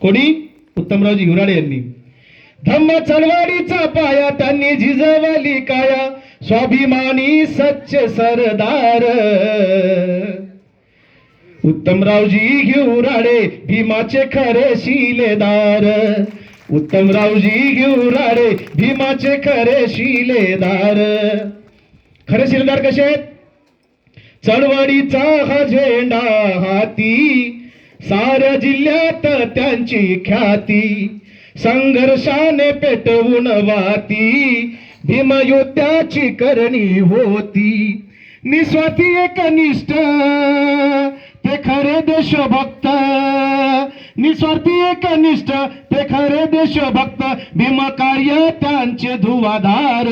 कोणी? उत्तमरावजी हिवराडे यांनी. धम्म चळवळीचा पाया त्यांनी झिजवली काया. स्वाभिमानी सच्च सरदार. उत्तमरावजी घेऊराडे भीमाचे खरे शिलेदार. उत्तमरावजी घेऊराडे भीमाचे खरे शिलेदार. खरे शिलेदार कसे आहेत? चळवळीचा हा झेंडा हाती. साऱ्या जिल्ह्यात त्यांची ख्याती. संघर्षाने पेटवून वाती भीमयोद्ध्याची करणी होती. निस्वार्थी एकनिष्ठ ते खरे देशभक्त. निस्वार्थी एकनिष्ठ ते खरे देशभक्त. भीम कार्य त्यांचे धुवाधार.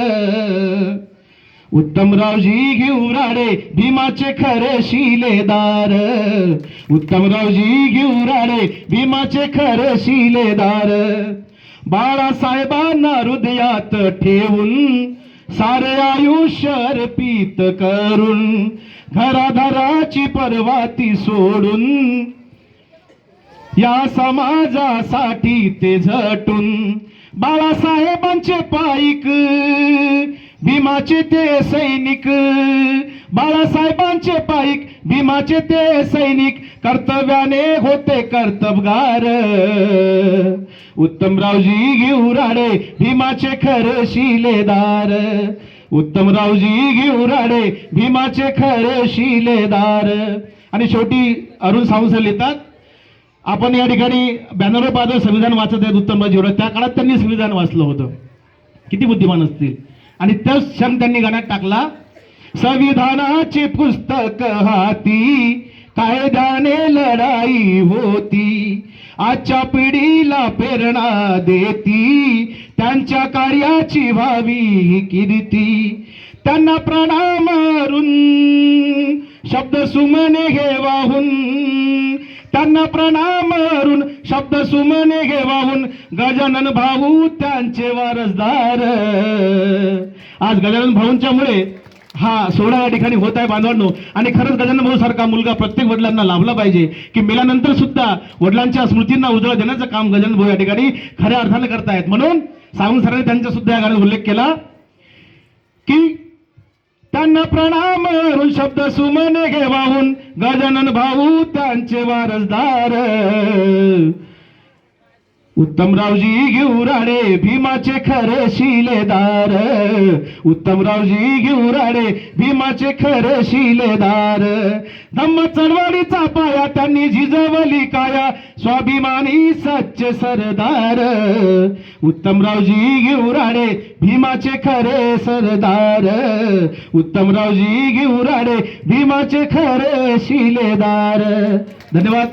उत्तमरावजी घेऊराडे भीमाचे खरे शिलेदार. उत्तमरावजी घेऊराडे भीमाचे खरे शिलेदार. बाळासाहेबांना हृदयात ठेवून सारे आयुष्य अर्पित करून घराधराची परवाती सोडून या समाजासाठी ते झटून बाळासाहेबांचे पाईक भीमाचे ते सैनिक बाळासाहेबांचे पाईक भीमाचे ते सैनिक कर्तव्याने होते कर्तबगार. उत्तमरावजी घेऊराडे भीमाचे खर शिलेदार. उत्तमरावजी घेऊराडे भीमाचे खर शिलेदार. आणि शेवटी अरुण सावंत लिहितात आपण या ठिकाणी बॅनरवर संविधान वाचत आहेत उत्तमराव राजे त्या काळात त्यांनी संविधान वाचलं होतं. किती बुद्धिमान असतील? आणि तोच क्षण त्यांनी गाण्यात टाकला संविधानाचे पुस्तक हाती कायद्याने लढाई होती आजच्या पिढीला प्रेरणा देती त्यांच्या कार्याची व्हावी कीर्ती. त्यांना प्रणाम शब्द सुमने घे वाहून त्यांना प्रणाम अरुण शब्द सुमने घे वाहून गजानन भाऊ त्यांचे वारसदार. आज गजानन भाऊंच्यामुळे हा सोहळा या ठिकाणी होत आहे बांधवांनो. आणि खरंच गजानन भाऊ सारखा मुलगा प्रत्येक वडिलांना लाभला पाहिजे की मेल्यानंतर सुद्धा वडिलांच्या स्मृतींना उजळ देण्याचं काम गजानन भाऊ या ठिकाणी खऱ्या अर्थाने करतायत. म्हणून सावंत सरांनी त्यांचा सुद्धा या गाण्यात उल्लेख केला की त्यांना प्रणाम शब्द सुमने घे वाहून गजानन भाऊ त्यांचे वारसदार. उत्तमरावजी घेऊराडे भीमाचे खरे शिलेदार. उत्तमरावजी घेऊराडे भीमाचे खरे शिलेदार. धम्म चळवळीचा पाया त्यांनी झिजवली काया. स्वाभिमानी सच्चे सरदार. उत्तमरावजी घेऊराडे भीमाचे खरे सरदार. उत्तमरावजी घेऊराडे भीमाचे खरे शिलेदार. धन्यवाद.